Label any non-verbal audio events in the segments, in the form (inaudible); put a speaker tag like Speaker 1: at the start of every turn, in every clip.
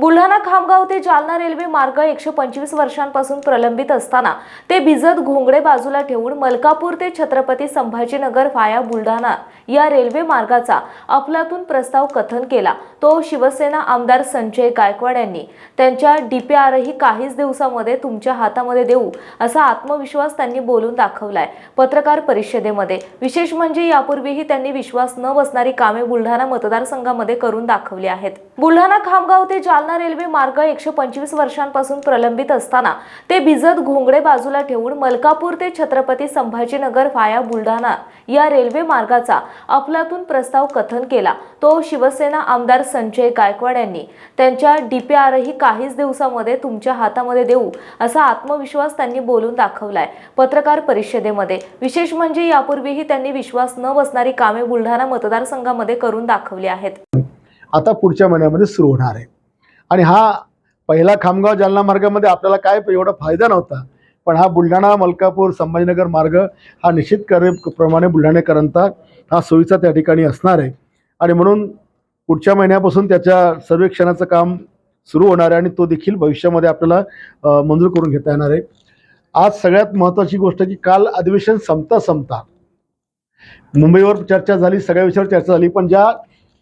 Speaker 1: बुलढाणा खामगाव ते जालना रेल्वे मार्ग एकशे पंचवीस वर्षांपासून प्रलंबित असताना ते भिजत घोंगडे बाजूला ठेवून मलकापूर ते छत्रपती संभाजीनगर व्हाया बुलढाणा या रेल्वे मार्गाचा अफलातून प्रस्ताव कथन केला. तो शिवसेना आमदार संजय गायकवाड यांनी. त्यांच्या डीपीआरही काहीच दिवसामध्ये तुमच्या हातामध्ये देऊ असा आत्मविश्वास त्यांनी बोलून दाखवलाय पत्रकार परिषदेमध्ये. विशेष म्हणजे यापूर्वीही त्यांनी विश्वास न बसणारी कामे बुलढाणा मतदारसंघामध्ये करून दाखवली आहेत. बुलढाणा खामगाव ते जालना रेल्वे मार्ग एकशे पंचवीस वर्षांपासून प्रलंबित असताना ते भिजत घोंगडे बाजूला ठेवून मलकापूर ते छत्रपती संभाजीनगर व्हाया बुलढाणा या रेल्वे मार्गाचा अफलातून प्रस्ताव कथन केला. तो शिवसेना आमदार संजय गायकवाड यांनी. त्यांच्या डीपीआरही काहीच दिवसामध्ये तुमच्या हातामध्ये देऊ असा आत्मविश्वास त्यांनी बोलून दाखवलाय पत्रकार परिषदेमध्ये. विशेष म्हणजे यापूर्वीही त्यांनी विश्वास न बसणारी कामे बुलढाणा मतदारसंघामध्ये करून दाखवली आहेत.
Speaker 2: आता पुढच्या महिन्यामध्ये सुरू होणार आहे. आणि हा पहिला खामगाव जालना मार्गामध्ये आपल्याला काय एवढा फायदा नव्हता पण हा बुलढाणा मलकापूर संभाजीनगर मार्ग हा निश्चित करे प्रमाणे बुलढाणेकरांचा हा सोयीचा त्या ठिकाणी असणार आहे. आणि म्हणून पुढच्या महिन्यापासून त्याच्या सर्वेक्षणाचं काम सुरू होणार आहे आणि तो देखील भविष्यामध्ये आपल्याला मंजूर करून घेता येणार आहे. आज सगळ्यात महत्त्वाची गोष्ट की काल अधिवेशन संपता संपता मुंबईवर चर्चा झाली सगळ्या विषयावर चर्चा झाली पण ज्या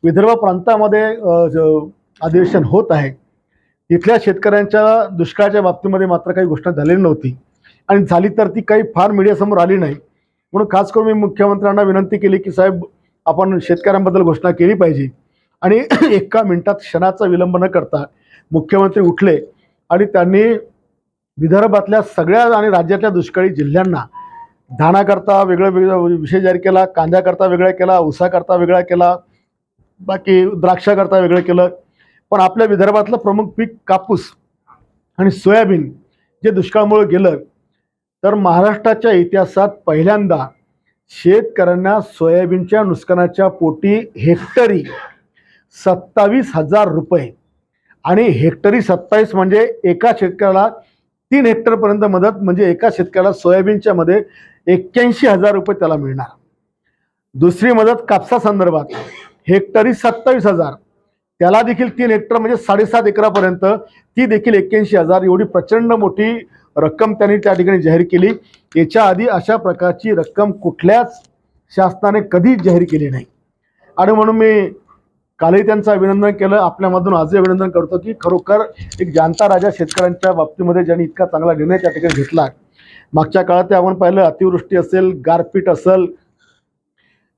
Speaker 2: विदर्भ प्रांतामध्ये ज- अधिवेशन होत आहे. इथल्या शेतकऱ्यांच्या दुष्काळाच्या बाबतीमध्ये मात्र काही घोषणा झालेली नव्हती. आणि झाली तर ती काही फार मीडियासमोर आली नाही. म्हणून खास करून मी मुख्यमंत्र्यांना विनंती केली की साहेब आपण शेतकऱ्यांबद्दल घोषणा केली पाहिजे. आणि (clears throat) एका मिनिटात क्षणाचा विलंब न करता मुख्यमंत्री उठले आणि त्यांनी विदर्भातल्या सगळ्या आणि राज्यातल्या दुष्काळी जिल्ह्यांना धानाकरता वेगळं वेगळं विषय जाहीर केला कांद्याकरता वेगळा केला ऊसाकरता वेगळा केला बाकी द्राक्षाकरता वेगळं केलं. पण आपल्या विदर्भातलं प्रमुख पीक कापूस आणि सोयाबीन जे दुष्काळामुळे गेलं तर महाराष्ट्राच्या इतिहासात पहिल्यांदा शेतकऱ्यांना सोयाबीनच्या नुकसानाच्या पोटी हेक्टरी सत्तावीस हजार रुपये आणि हेक्टरी सत्तावीस म्हणजे एका शेतकऱ्याला तीन हेक्टरपर्यंत मदत म्हणजे एका शेतकऱ्याला सोयाबीनच्या मध्ये एक्क्याऐंशी हजार रुपये त्याला मिळणार. दुसरी मदत कापसासंदर्भात हेक्टरी सत्तावीस हजार. त्याला देखील तीन हेक्टर म्हणजे साडेसात एकरापर्यंत ती देखील एक्क्याऐंशी हजार एवढी प्रचंड मोठी रक्कम त्यांनी त्या ठिकाणी जाहीर केली. याच्या आधी अशा प्रकारची रक्कम कुठल्याच शासनाने कधीच जाहीर केली नाही. आणि म्हणून मी कालही त्यांचं अभिनंदन केलं. आपल्यामधून आजही अभिनंदन करतो की खरोखर एक जाणता राजा शेतकऱ्यांच्या बाबतीमध्ये ज्यांनी इतका चांगला निर्णय त्या ठिकाणी घेतला. मागच्या काळात ते आपण पाहिलं अतिवृष्टी असेल गारपीट असेल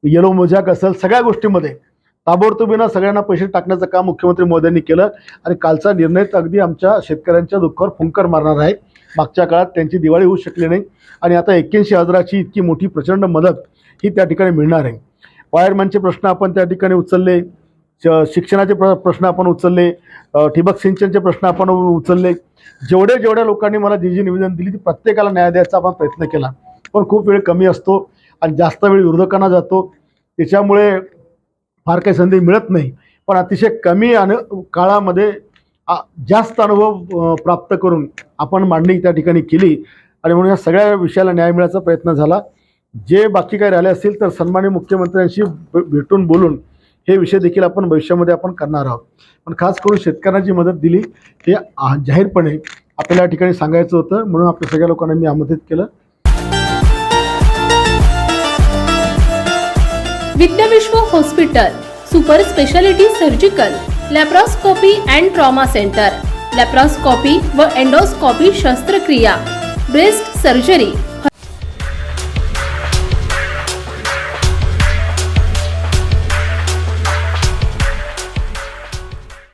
Speaker 2: येलो मोजाक असेल सगळ्या गोष्टीमध्ये. ताबडतोबीनं सगळ्यांना पैसे टाकण्याचं काम मुख्यमंत्री मोदींनी केलं आणि कालचा निर्णय तर अगदी आमच्या शेतकऱ्यांच्या दुःखावर फुंकर मारणार आहे. मागच्या काळात त्यांची दिवाळी होऊ शकली नाही आणि आता एक्क्याऐंशी हजाराची इतकी मोठी प्रचंड मदत ही त्या ठिकाणी मिळणार आहे. वायरमॅनचे प्रश्न आपण त्या ठिकाणी उचलले श- शिक्षणाचे प्र प्रश्न आपण उचलले ठिबक सिंचनचे प्रश्न आपण उचलले. जेवढे जेवढ्या लोकांनी मला जी जी निवेदन दिली ती प्रत्येकाला न्याय द्यायचा आपण प्रयत्न केला. पण खूप वेळ कमी असतो आणि जास्त वेळ विरोधकांना जातो. त्याच्यामुळे फार काही संधी मिळत नाही. पण अतिशय कमी अनु काळामध्ये आ- जास्त अनुभव प्राप्त करून आपण मांडणी त्या ठिकाणी केली. आणि म्हणून या सगळ्या विषयाला न्याय मिळायचा प्रयत्न झाला. जे बाकी काही राहिले असतील तर सन्माननीय मुख्यमंत्र्यांशी भेटून बोलून हे विषय देखील आपण भविष्यामध्ये आपण करणार आहोत. पण खास करून शेतकऱ्यांना जी मदत दिली हे जाहीरपणे आपल्याला या ठिकाणी सांगायचं होतं. म्हणून आपल्या सगळ्या लोकांना मी आमंत्रित केलं.
Speaker 3: Vidyavishwa hospital super speciality surgical laparoscopy and trauma centre laparoscopy व एंडोस्कॉपी शस्त्रक्रिया ब्रेस्ट सर्जरी